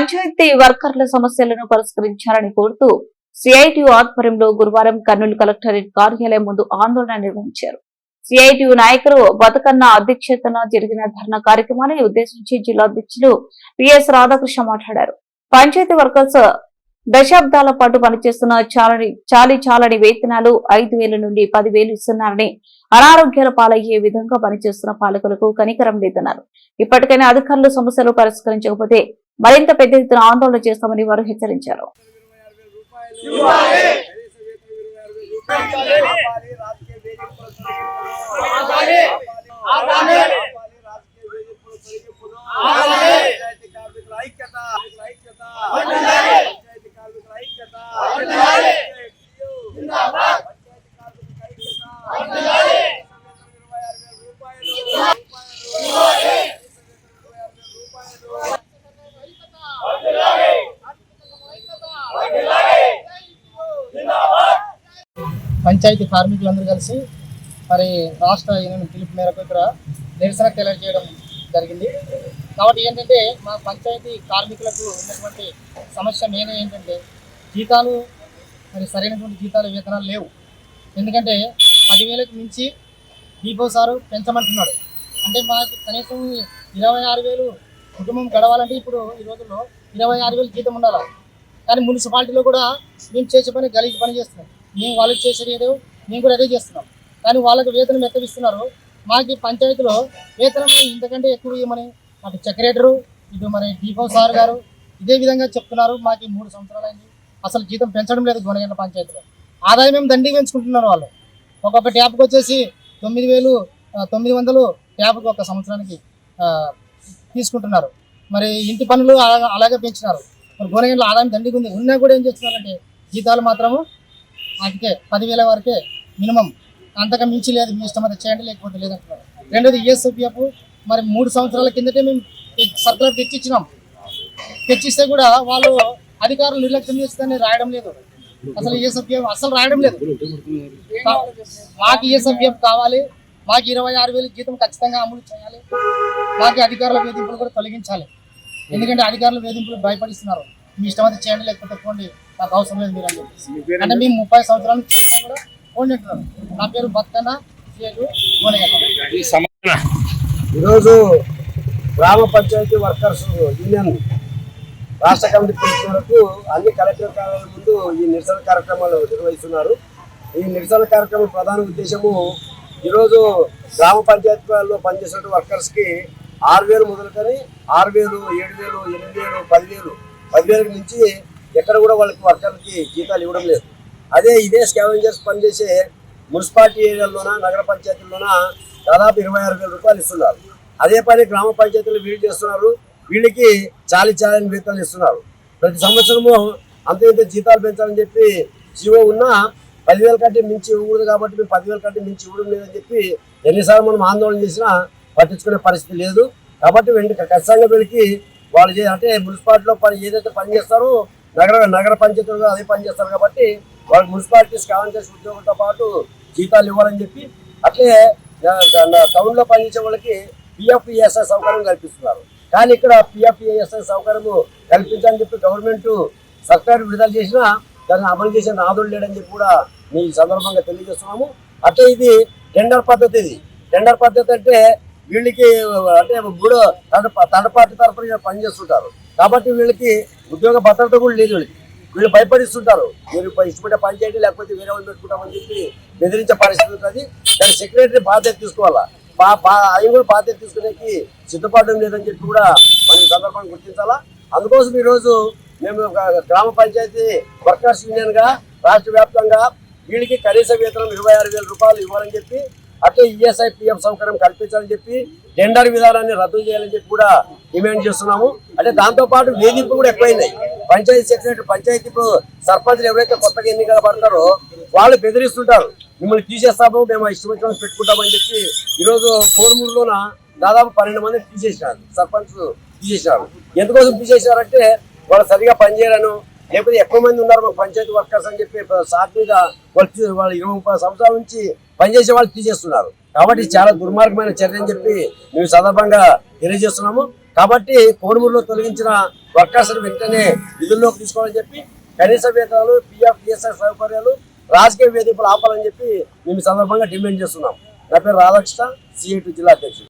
పంచాయతీ వర్కర్ల సమస్యలను పరిష్కరించాలని కోరుతూ సిఐటియు ఆధ్వర్యంలో గురువారం కర్నూలు కలెక్టరేట్ కార్యాలయం ముందు ఆందోళన నిర్వహించారు. సిఐటియు నాయకులు బతుకన్న అధ్యక్షతన జరిగిన ధర్నా కార్యక్రమాన్ని ఉద్దేశించి జిల్లా అధ్యక్షులు పిఎస్ రాధాకృష్ణ మాట్లాడారు. పంచాయతీ వర్కర్స్ దశాబ్దాల పాటు పనిచేస్తున్న చాలని చాలి చాలని వేతనాలు ఐదు వేల నుండి పదివేలు ఇస్తున్నారని అనారోగ్యాల పాలయ్యే విధంగా పనిచేస్తున్న పాలకులకు కనికరం లేదన్నారు. ఇప్పటికైనా అధికారులు సమస్యలు పరిష్కరించకపోతే మరింత పెద్ద ఎత్తున ఆందోళన చేస్తామని వారు హెచ్చరించారు పంచాయతీ కార్మికులందరూ కలిసి మరి రాష్ట్ర యూనియన్ పిలుపు మేరకు ఇక్కడ నిరసన తెలియజేయడం జరిగింది. కాబట్టి ఏంటంటే మా పంచాయతీ కార్మికులకు ఉన్నటువంటి సమస్య మెయిన్ ఏంటంటే జీతాలు మరి సరైనటువంటి జీతాలు వేతనాలు లేవు. ఎందుకంటే పదివేలకు మించి డిపో సారు పెంచమంటున్నాడు. అంటే మాకు కనీసం ఇరవై ఆరు వేలు కుటుంబం గడవాలంటే ఇప్పుడు ఈ రోజుల్లో ఇరవై ఆరు వేలు జీతం ఉండాలి? కానీ మున్సిపాలిటీలో కూడా మేము చేసే పని గలీజ్ పని చేస్తున్నాం. మేము వాళ్ళకి చేసేది ఏదో మేము కూడా అదే చేస్తున్నాం. కానీ వాళ్ళకి వేతనం ఎంత ఇస్తున్నారు? మాకు పంచాయతీలో వేతనం ఇంతకంటే ఎక్కువ ఇవ్వమని మాకు సెక్రటరు ఇటు మరి దీపం సార్ గారు ఇదే విధంగా చెప్తున్నారు. మాకు మూడు సంవత్సరాలైంది అసలు జీతం పెంచడం లేదు గొనగండ పంచాయతీలో. ఆదాయం మేము దండి పెంచుకుంటున్నారు వాళ్ళు? ఒక్కొక్క ట్యాప్కి వచ్చేసి తొమ్మిది వేలు తొమ్మిది వందలు ట్యాప్కి ఒక సంవత్సరానికి తీసుకుంటున్నారు. మరి ఇంటి పనులు అలాగే పెంచినారు. మరి గోనగండ్ల ఆదాయం దండిగా ఉంది. ఉన్నా కూడా ఏం చేస్తున్నారంటే జీతాలు మాత్రము వాటికే పదివేల వరకే మినిమం. అంతకు మించి లేదు మీ ఇష్టం అయితే చేయండి లేకపోతే లేదంటున్నారు. రెండోది ఈఎస్ఐపిఎఫ్ మరి మూడు సంవత్సరాల కిందటే మేము సర్కులర్ తెచ్చిచ్చినాం. తెచ్చిస్తే కూడా వాళ్ళు అధికారులు నిర్లక్ష్యం చేస్తుందని రాయడం లేదు. అసలు ఈఎస్ఐపిఎఫ్ అసలు రాయడం లేదు. మాకు ఈఎస్ఐపిఎఫ్ కావాలి. మాకు ఇరవై ఆరు వేలు జీతం ఖచ్చితంగా అమలు చేయాలి. మాకు అధికారుల వేధింపులు కూడా తొలగించాలి. ఎందుకంటే అధికారుల వేధింపులు భయపడిస్తున్నారు. మీ ఇష్టం అయితే చేయండి లేకపోతే పోండి. నాకు అవసరం లేదు మీరు అని చెప్పేసి. అంటే మేము ముప్పై సంవత్సరాలు చేసినా కూడా అంటున్నారు నా పేరు బతుకన్న ఈరోజు గ్రామ పంచాయతీ వర్కర్స్ యూనియన్ రాష్ట్ర కమిటీ పిలుపు మేరకు అన్ని కలెక్టర్ కార్యాలయాల ముందు ఈ నిరసన కార్యక్రమాలు నిర్వహిస్తున్నారు. ఈ నిరసన కార్యక్రమం ప్రధాన ఉద్దేశము ఈరోజు గ్రామ పంచాయతీలో పనిచేసిన వర్కర్స్కి ఆరు వేలు మొదలుకొని ఆరు వేలు ఏడు వేలు ఎనిమిది వేలు పదివేలు పదివేలకు మించి ఎక్కడ కూడా వాళ్ళకి వర్కర్లకి జీతాలు ఇవ్వడం లేదు. అదే ఇదే స్కావెంజర్స్ పనిచేసే మున్సిపాలిటీ ఏరియాల్లోనా నగర పంచాయతీల్లోన దాదాపు ఇరవై ఆరు వేల రూపాయలు ఇస్తున్నారు. అదే పని గ్రామ పంచాయతీలు వీళ్ళు చేస్తున్నారు. వీళ్ళకి చాలి చాలని వేతనాలు ఇస్తున్నారు. ప్రతి సంవత్సరము అంత ఇంత జీతాలు పెంచాలని చెప్పి జీవో ఉన్నా పదివేల కంటే మించి ఇవ్వకూడదు కాబట్టి మేము పదివేల కంటే మించి ఇవ్వడం లేదని చెప్పి ఎన్నిసార్లు మనం ఆందోళన చేసినా పట్టించుకునే పరిస్థితి లేదు. కాబట్టి వెంట ఖచ్చితంగా వీళ్ళకి వాళ్ళు చే అంటే మున్సిపాలిటీలో పని ఏదైతే పని చేస్తారో నగర నగర పంచాయతీలో అదే పనిచేస్తారు కాబట్టి వాళ్ళు మున్సిపాలిటీస్ కావాల్సిన ఉద్యోగులతో పాటు జీతాలు ఇవ్వాలని చెప్పి అట్లే టౌన్లో పనిచేసే వాళ్ళకి పిఎఫ్ఈఎస్ఐ సౌకర్యం కల్పిస్తున్నారు. కానీ ఇక్కడ పిఎఫ్ఈఎస్ఐ సౌకర్యము సౌకర్యం కల్పించాలని చెప్పి గవర్నమెంట్ సర్కారు విడుదల చేసినా దాన్ని అమలు చేసే నాదుడు లేడని చెప్పి కూడా మీ సందర్భంగా తెలియజేస్తున్నాము. అట్లే ఇది టెండర్ పద్ధతి ఇది. టెండర్ పద్ధతి అంటే వీళ్ళకి అంటే మూడో థర్డ్ పార్టీ తరఫున పనిచేస్తుంటారు. కాబట్టి వీళ్ళకి ఉద్యోగ భద్రత కూడా లేదు వీళ్ళకి. వీళ్ళు భయపడిస్తుంటారు. మీరు ఇష్టపడే పని చేయండి లేకపోతే వేరే వాళ్ళు పెట్టుకుంటామని చెప్పి బెదిరించే పరిస్థితి ఉంటుంది. దాని సెక్రటరీ బాధ్యత తీసుకోవాలా? బా కూడా బాధ్యత తీసుకునేకి సిద్ధపడడం లేదని చెప్పి కూడా మనం సందర్భాన్ని గుర్తించాలా? అందుకోసం ఈరోజు మేము ఒక గ్రామ పంచాయతీ వర్కర్స్ యూనియన్గా రాష్ట్ర వ్యాప్తంగా వీళ్ళకి కనీస వేతనం ఇరవై ఆరు వేల రూపాయలు ఇవ్వాలని చెప్పి అట్లే ఈఎస్ఐ పిఎం సౌకర్యం కల్పించాలని చెప్పి టెండర్ విధానాన్ని రద్దు చేయాలని చెప్పి కూడా డిమాండ్ చేస్తున్నాము. అంటే దాంతో పాటు వేధింపులు కూడా ఎక్కువైనాయి. పంచాయతీ సెక్రటరీ పంచాయతీ ఇప్పుడు సర్పంచ్లు ఎవరైతే కొత్తగా ఎన్నికలు పడతారో వాళ్ళు బెదిరిస్తుంటారు. మిమ్మల్ని తీసేస్తాము మేము ఇష్టం వచ్చిన పెట్టుకుంటామని చెప్పి ఈరోజు కోడుమూరులోన దాదాపు పన్నెండు మంది తీసేసినారు సర్పంచ్ తీసేసినారు ఎందుకోసం తీసేసినారంటే వాళ్ళు సరిగా పనిచేయరను లేకపోతే ఎక్కువ మంది ఉన్నారు మాకు పంచాయతీ వర్కర్స్ అని చెప్పి సాక్ మీద వాళ్ళు వాళ్ళు ఇరవై ముప్పై సంవత్సరాల నుంచి పనిచేసే వాళ్ళు తీసేస్తున్నారు కాబట్టి చాలా దుర్మార్గమైన చర్య అని చెప్పి మేము సందర్భంగా తెలియజేస్తున్నాము. కాబట్టి కోడుమూరులో తొలగించిన వర్కర్స్ వెంటనే విధుల్లోకి తీసుకోవాలని చెప్పి కనీస వేతనాలు పిఎఫ్ పిఎస్ఎస్ సౌకర్యాలు రాజకీయ వేదికలు ఆపాలని చెప్పి మేము సందర్భంగా డిమాండ్ చేస్తున్నాం. నా పేరు రాధాకృష్ణ సిఐటి జిల్లా అధ్యక్షుడు.